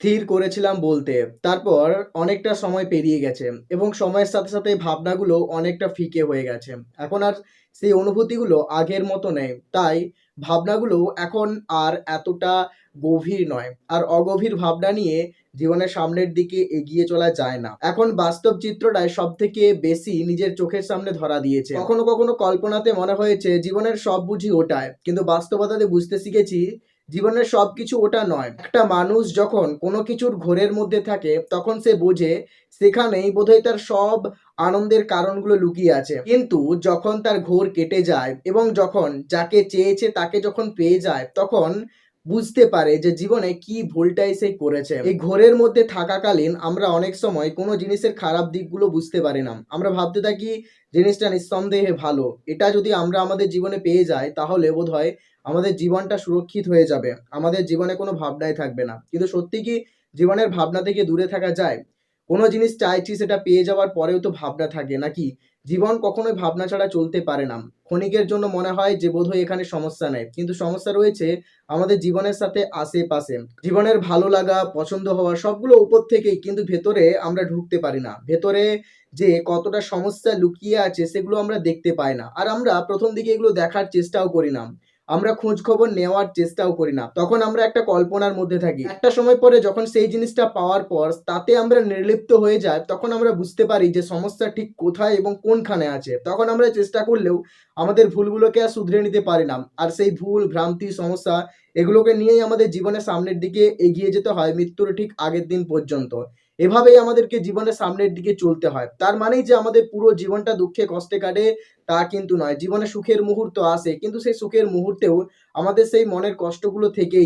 স্থির করেছিলাম বলতে। তারপর অনেকটা সময় পেরিয়ে গেছে এবং সময়ের সাথে সাথে ভাবনাগুলো অনেকটা ফিকে হয়ে গেছে। এখন আর সেই অনুভূতিগুলো আগের মতো নেই। তাই ভাবনাগুলো এখন আর এতটা গভীর নয়। আর অগভীর ভাবনা নিয়ে জীবনের সামনের দিকে এগিয়ে চলা যায় না। এখন বাস্তব চিত্রটাই সব থেকে বেশি নিজের চোখের সামনে ধরা দিয়েছে। কখনো কখনো কল্পনাতে মনে হয়েছে জীবনের সব বুঝি ওটায় কিন্তু বাস্তবতাতে বুঝতে শিখেছি জীবনের সব কিছু ওটা নয়। একটা মানুষ যখন কোনো কিছুর ঘোরের মধ্যে থাকে, তখন সে বোঝে সেখানেই বোধহয় তার সব আনন্দের কারণগুলো লুকিয়ে আছে। কিন্তু যখন তার ঘোর কেটে যায় এবং যখন যাকে চেয়েছে তাকে যখন পেয়ে যায়, তখন বুঝতে পারে যে জীবনে কি ভুলটাই সে করেছে। এই ঘোরের মধ্যে থাকাকালীন আমরা অনেক সময় কোনো জিনিসের খারাপ দিকগুলো বুঝতে পারি না। আমরা ভাবতে থাকি জিনিসটা নিঃসন্দেহে ভালো। এটা যদি আমরা আমাদের জীবনে পেয়ে যাই, তাহলে বোধ হয় আমাদের জীবনটা সুরক্ষিত হয়ে যাবে। আমাদের জীবনে কোনো ভাবনাই থাকবে না। কিন্তু সত্যি কি জীবনের ভাবনা থেকে দূরে থাকা যায়? কোনো জিনিস চাইছি সেটা পেয়ে যাওয়ার পরেও তো ভাবনা থাকে, নাকি? জীবন কখনোই ভাবনা ছাড়া চলতে পারে না। ক্ষণিকের জন্য মনে হয় যে বোধহয় এখানে সমস্যা নেই। কিন্তু সমস্যা রয়েছে আমাদের জীবনের সাথে আশেপাশে। জীবনের ভালো লাগা, পছন্দ হওয়া সবগুলো উপর থেকেই কিন্তু ভেতরে আমরা ঢুকতে পারি না। ভেতরে যে কতটা সমস্যা লুকিয়ে আছে সেগুলো আমরা দেখতে পাই না। আর আমরা প্রথম দিকে এগুলো দেখার চেষ্টাও করি না। আমরা খোঁজ খবর নেওয়ার চেষ্টাও করি না। তখন আমরা একটা কল্পনার মধ্যে থাকি। একটা সময় পরে যখন সেই জিনিসটা পাওয়ার পর তাতে আমরা নির্লিপ্ত হয়ে যায় তখন আমরা বুঝতে পারি যে সমস্যা ঠিক কোথায় এবং কোনখানে আছে। তখন আমরা চেষ্টা করলেও আমাদের ভুলগুলোকে আর শুধরে নিতে পারি না। আর সেই ভুল, ভ্রান্তি, সমস্যা এগুলোকে নিয়েই আমাদের জীবনের সামনের দিকে এগিয়ে যেতে হয় মৃত্যুর ঠিক আগের দিন পর্যন্ত। এভাবেই আমাদেরকে জীবনের সামনের দিকে চলতে হয়। তার মানেই যে আমাদের পুরো জীবনটা দুঃখে কষ্টে কাটে, তা কিন্তু নয়। জীবনে সুখের মুহূর্ত আসে, কিন্তু সেই সুখের মুহূর্তেও আমাদের সেই মনের কষ্টগুলো থেকেই